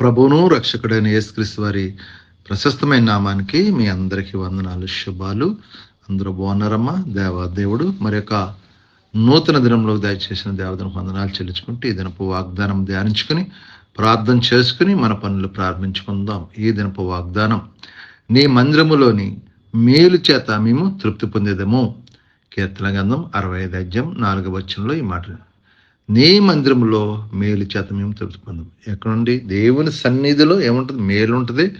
ప్రభువును రక్షకుడైన యేసుక్రీస్తు వారి ప్రశస్తమైన నామానికి మీ అందరికీ వందనాలు శుభాలు. అందరూ బాగున్నారమ్మా? దేవా దేవుడు మరి యొక్క నూతన దినంలో దయచేసిన దేవతను వందనాలు చెల్లించుకుంటూ ఈ దినపు వాగ్దానం ధ్యానించుకుని ప్రార్థన చేసుకుని మన పనులు ప్రారంభించుకుందాం. ఈ దినపు వాగ్దానం నీ మందిరములోని మేలు చేత మేము తృప్తి పొందేదము. కీర్తన గంధం అరవై ఐదు అధ్యాయం నాలుగవ వచనంలో ఈ మాట నీ మందిరములో మేలు చేత మేము తృప్తి ఎక్కడుండి దేవుని సన్నిధిలో ఏముంటుంది? మేలు ఉంటుంది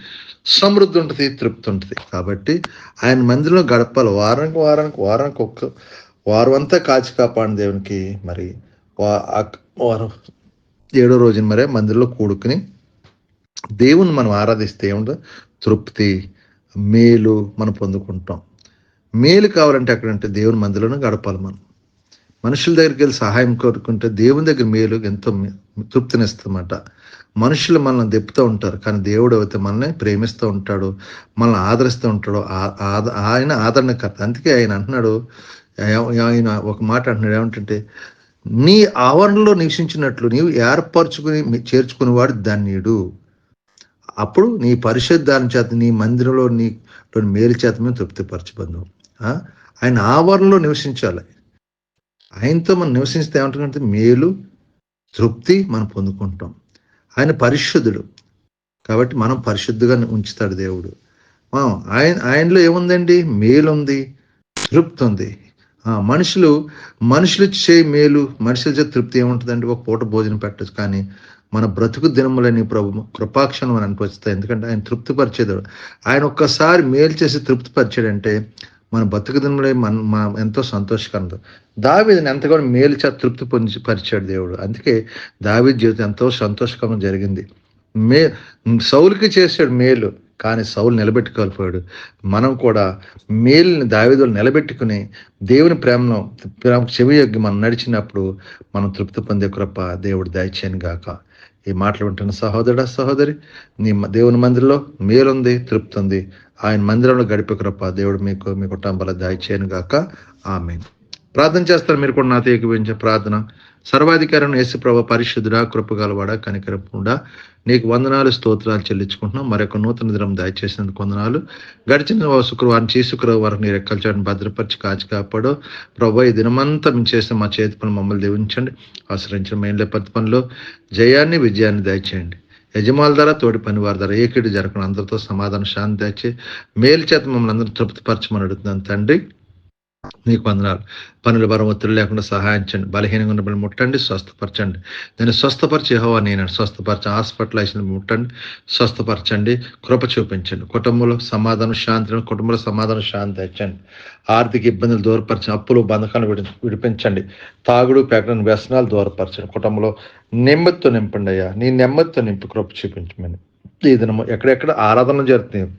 సమృద్ధి ఉంటుంది తృప్తి ఉంటుంది. కాబట్టి ఆయన మందిరంలో గడపాలి. వారానికి వారానికి వారానికి ఒక్క వారం అంతా కాచి కాపాడిన దేవునికి మరి వా- వారం ఏడో రోజున మరే మందిరంలో కూడుకుని దేవుని మనం ఆరాధిస్తే ఏముంటుంది? తృప్తి మేలు మనం పొందుకుంటాం. మేలు కావాలంటే అక్కడంటే దేవుని మందిలోనే గడపాలి మనం. మనుషుల దగ్గరికి వెళ్ళి సహాయం కోరుకుంటే దేవుని దగ్గర మేలు ఎంతో మే- తృప్తినిస్తుందన్నమాట. మనుషులు మనల్ని దెప్పుతూ ఉంటారు కానీ దేవుడు అయితే మనల్ని ప్రేమిస్తూ ఉంటాడు మనల్ని ఆదరిస్తూ ఉంటాడు ఆ- ఆద- ఆయన ఆదరణకర్త. అందుకే ఆయన అంటున్నాడు ఆయన ఒక మాట అంటున్నాడు ఏమంటే నీ ఆవరణలో నివసించినట్లు నీవు ఏర్పరచుకుని చేర్చుకుని చేర్చుకునేవాడు ధన్యుడు. అప్పుడు నీ పరిశుద్ధాన్ని చేత నీ మందిరంలో నీ మేలు చేత మేము తృప్తిపరచబంధం ఆయన ఆవరణలో నివసించాలి. ఆయనతో మనం నివసిస్తే ఏమంటుందంటే మేలు తృప్తి మనం పొందుకుంటాం. ఆయన పరిశుద్ధుడు. కాబట్టి మనం పరిశుద్ధిగా ఉంచుతాడు దేవుడు. మనం ఆయన ఆయనలో ఏముందండి? మేలు ఉంది తృప్తి ఉంది మనుషులు మనుషులు చే మేలు మనుషుల చే తృప్తి ఏముంటుందండి? ఒక పూట భోజనం పెట్టచ్చు. కానీ మన బ్రతుకు దినములని ప్రభు కృపాక్షణం అని అనిపిస్తాయి ఎందుకంటే ఆయన తృప్తిపరిచేదాడు ఆయన ఒక్కసారి మేలు చేసి తృప్తిపరిచాడంటే మన బతుకు మన మా ఎంతో సంతోషకరం దావీదని ఎంతగానో మేలు చేత తృప్తి పొంది పరిచాడు దేవుడు. అందుకే దావీద్ జీవితం ఎంతో సంతోషకరం జరిగింది. మే సౌలుకి చేశాడు మేలు. కానీ సౌలు నిలబెట్టుకోలేకపోయాడు. మనం కూడా మేలుని దావిదులు నిలబెట్టుకుని దేవుని ప్రేమను ప్రేమ చెవి యొగ్గి మనం నడిచినప్పుడు మనం తృప్తి పొందే కృప దేవుడు దయచేయను గాక. ఈ మాటలు వింటున్న సహోదరుడా సహోదరి నీ మ- దేవుని మందిరంలో మేలుంది తృప్తి ఉంది ఆయన మందిరంలో గడిపే కృప దేవుడు మీకు మీ కుటుంబాల దయచేయను గాక. ఆమె ప్రార్థన చేస్తారు మీరు కూడా నాతో ఏకీభవించే ప్రార్థన. సర్వాధికారం యేసు ప్రభ పరిశుద్ధుడా కృపగలవాడ కనికరపుడా. నీకు వందనాలు స్తోత్రాలు చెల్లించుకుంటున్నాం. మరొక నూతన దినం దయచేసినందుకు వందనాలు. గడిచిన శుక్రవారం చీ శుక్రవారం వరకు నీ రెక్కల చాటును భద్రపరిచి కాచి కాపాడు. ప్రభు ఈ దినమంతా మేము చేసిన మా చేతి పనులు మమ్మల్ని దీవించండి. ఆశ్రయించిన మేళ్ళ పత్తి పనిలో జయాన్ని విజయాన్ని దయచేయండి. యజమానుల ద్వారా తోటి పని వారి ద్వారా ఏకిడి జరగకుండా అందరితో సమాధానం శాంతి తెచ్చి మేలు చేత మమ్మల్ని అందరూ తృప్తిపరచమని అడుగుతున్నాను తండ్రి. నీకు వందనాలు. పనుల భారం ఒత్తిడి లేకుండా సహాయించండి. బలహీనంగా ఉన్న ముట్టండి స్వస్థపరచండి. నేను స్వస్థపరిచే హోవా నేను స్వస్థపరచ హాస్పిటలైజేషన్ ముట్టండి స్వస్థపరచండి కృప చూపించండి. కుటుంబంలో సమాధానం శాంతి కుటుంబంలో సమాధానం శాంతి తెచ్చండి. ఆర్థిక ఇబ్బందులు దూరపరచండి అప్పులు బంధకాలు విడి విడిపించండి. తాగుడు పేకలను వ్యసనాలు దూరపరచండి. కుటుంబంలో నెమ్మదితో నింపండి అయ్యా. నీ నెమ్మదితో నింపి కృప చూపించమని. ఈ దినము ఎక్కడెక్కడ ఆరాధన జరుగుతుంది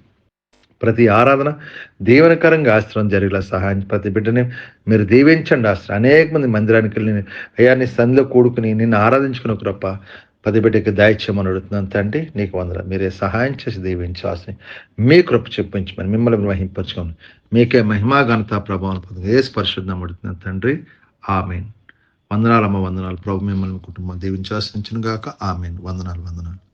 ప్రతి ఆరాధన దీవెనకరంగా ఆశ్రయం జరిగేలా సహాయం ప్రతి బిడ్డని మీరు దీవించండి ఆశ్రయం అనేక మంది మందిరానికి వెళ్ళి అయ్యా నీ సంధిలో కూడుకుని నిన్ను ఆరాధించుకున్న కృప. పది బిడ్డకి దయచేయమని అడుగుతున్నాను తండ్రి నీకు వందర మీరే సహాయం చేసి దీవించి ఆశ్రయం మీ కృప చూపించమని మిమ్మల్ని మహింపరచుకోండి మీకే మహిమా ఘనత ప్రభావం పొంది ఏ స్పర్శుద్ధం అడుగుతున్నాను తండ్రి. ఆమెన్. వందనాలమ్మ వందనాలు. ప్రభు మిమ్మల్ని కుటుంబం దీవించి గాక ఆమెన్. వందనాలు వందనాలు.